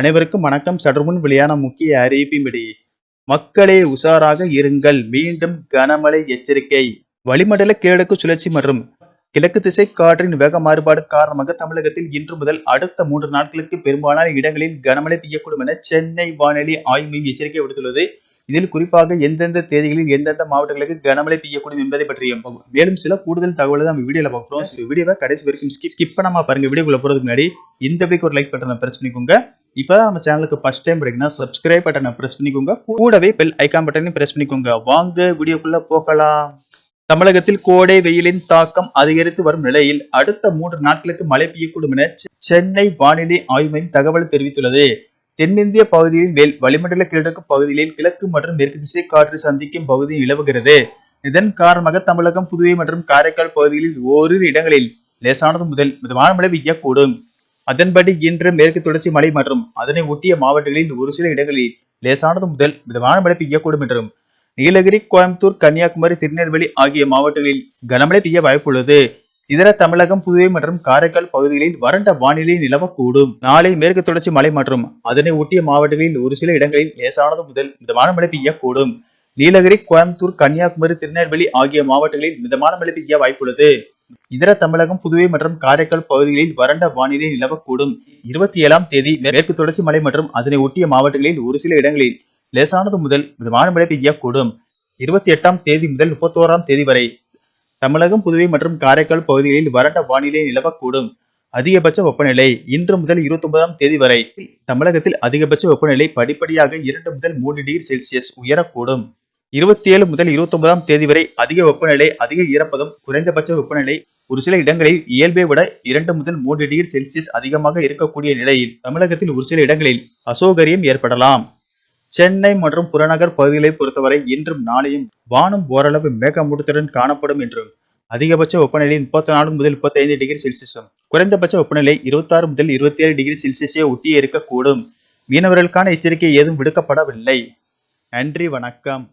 அனைவருக்கும் வணக்கம். சற்றுமுன் வெளியான முக்கிய அறிவிப்பின்படி மக்களே உஷாராக இருங்கள். மீண்டும் கனமழை எச்சரிக்கை. வளிமண்டல கிழக்கு சுழற்சி மற்றும் கிழக்கு திசை காற்றின் வேக மாறுபாடு காரணமாக தமிழகத்தில் இன்று முதல் அடுத்த மூன்று நாட்களுக்கு பெரும்பாலான இடங்களில் கனமழை பெய்யக்கூடும் என சென்னை வானிலை ஆய்வு மையம் எச்சரிக்கை விடுத்துள்ளது. இதில் குறிப்பாக எந்தெந்த தேதிகளில் எந்தெந்த மாவட்டங்களுக்கு கனமழை பெய்யக்கூடும் என்பதை பற்றியும் மேலும் சில கூடுதல் தகவலை நம்ம வீடியோல பார்க்குறோம் வீடியோவை கடைசி வரைக்கும் ஸ்கிப் ஸ்கிப் பண்ணாம பாருங்க. வீடியோக்குள்ள போறதுக்கு முன்னாடி இந்த வீடியோக்கு ஒரு லைக் பட்டனை பிரஸ் பண்ணிக்கோங்க. இப்போ நம்ம சேனலுக்கு ஃபர்ஸ்ட் டைம் வரீங்கன்னா சப்ஸ்கிரைப் பட்டனை ப்ரெஸ் பண்ணிக்கோங்க. கூடவே பெல் ஐக்கான் பட்டனையும் ப்ரெஸ் பண்ணிக்கோங்க. வாங்க வீடியோக்குள்ள போகலாம். தமிழகத்தில் கோடை வெயிலின் தாக்கம் அதிகரித்து வரும் நிலையில் அடுத்த மூன்று நாட்களுக்கு மழை பெய்யக்கூடும் என சென்னை வானிலை ஆய்வு மையம் தகவல் தெரிவித்துள்ளது. தென்னிந்திய பகுதியின் மேல் வளிமண்டல கிழக்கு பகுதிகளில் கிழக்கு மற்றும் மேற்கு திசை காற்று சந்திக்கும் பகுதி நிலவுகிறது. இதன் காரணமாக தமிழகம் புதுவை மற்றும் காரைக்கால் பகுதிகளில் ஓரிரு இடங்களில் லேசானது முதல் மிதமான மழை பெய்யக்கூடும். அதன்படி இன்று மேற்கு தொடர்ச்சி மலை மற்றும் அதனை ஒட்டிய மாவட்டங்களில் ஒரு சில இடங்களில் லேசானது முதல் மிதமான மழை பெய்யக்கூடும் என்றும் நீலகிரி கோயம்புத்தூர் கன்னியாகுமரி திருநெல்வேலி ஆகிய மாவட்டங்களில் கனமழை பெய்ய வாய்ப்புள்ளது. இதர தமிழகம் புதுவை மற்றும் காரைக்கால் பகுதிகளில் வறண்ட வானிலை நிலவக்கூடும். நாளை மேற்கு தொடர்ச்சி மலை மற்றும் அதனை ஒட்டிய மாவட்டங்களில் ஒரு சில இடங்களில் லேசானது முதல் மிதமான மழை பெய்யக்கூடும். நீலகிரி கோயம்புத்தூர் கன்னியாகுமரி திருநெல்வேலி ஆகிய மாவட்டங்களில் மிதமான மழை பெய்ய வாய்ப்புள்ளது. இதர தமிழகம் புதுவை மற்றும் காரைக்கால் பகுதிகளில் வறண்ட வானிலை நிலவக்கூடும். இருபத்தி ஏழாம் தேதி மேற்கு தொடர்ச்சி மலை மற்றும் அதனை ஒட்டிய மாவட்டங்களில் ஒரு சில இடங்களில் லேசானது முதல் மிதமான மழை பெய்யக்கூடும். இருபத்தி எட்டாம் தேதி முதல் முப்பத்தோராம் தேதி வரை தமிழகம் புதுவை மற்றும் காரைக்கால் பகுதிகளில் வறண்ட வானிலை நிலவக்கூடும். அதிகபட்ச வெப்பநிலை இன்று முதல் இருபத்தி ஒன்பதாம் தேதி வரை தமிழகத்தில் அதிகபட்ச வெப்பநிலை படிப்படியாக இரண்டு முதல் மூன்று டிகிரி செல்சியஸ் உயரக்கூடும். இருபத்தி ஏழு முதல் இருபத்தி ஒன்பதாம் தேதி வரை அதிக வெப்பநிலை அதிக ஈரப்பதம் குறைந்தபட்ச வெப்பநிலை ஒரு சில இடங்களில் இயல்பை விட இரண்டு முதல் மூன்று டிகிரி செல்சியஸ் அதிகமாக இருக்கக்கூடிய நிலையில் தமிழகத்தில் ஒரு சில இடங்களில் அசௌகரியம் ஏற்படலாம். சென்னை மற்றும் புறநகர் பகுதிகளை பொறுத்தவரை இன்றும் நாளையும் வானம் ஓரளவு மேகமூட்டத்துடன் காணப்படும் என்றும் அதிகபட்ச வெப்பநிலை முப்பத்தி நாலு முதல் முப்பத்தி ஐந்து டிகிரி செல்சியஸும் குறைந்தபட்ச வெப்பநிலை இருபத்தாறு முதல் இருபத்தி ஏழு டிகிரி செல்சியஸை ஒட்டியே இருக்கக்கூடும். மீனவர்களுக்கான எச்சரிக்கை ஏதும் விடுக்கப்படவில்லை. நன்றி வணக்கம்.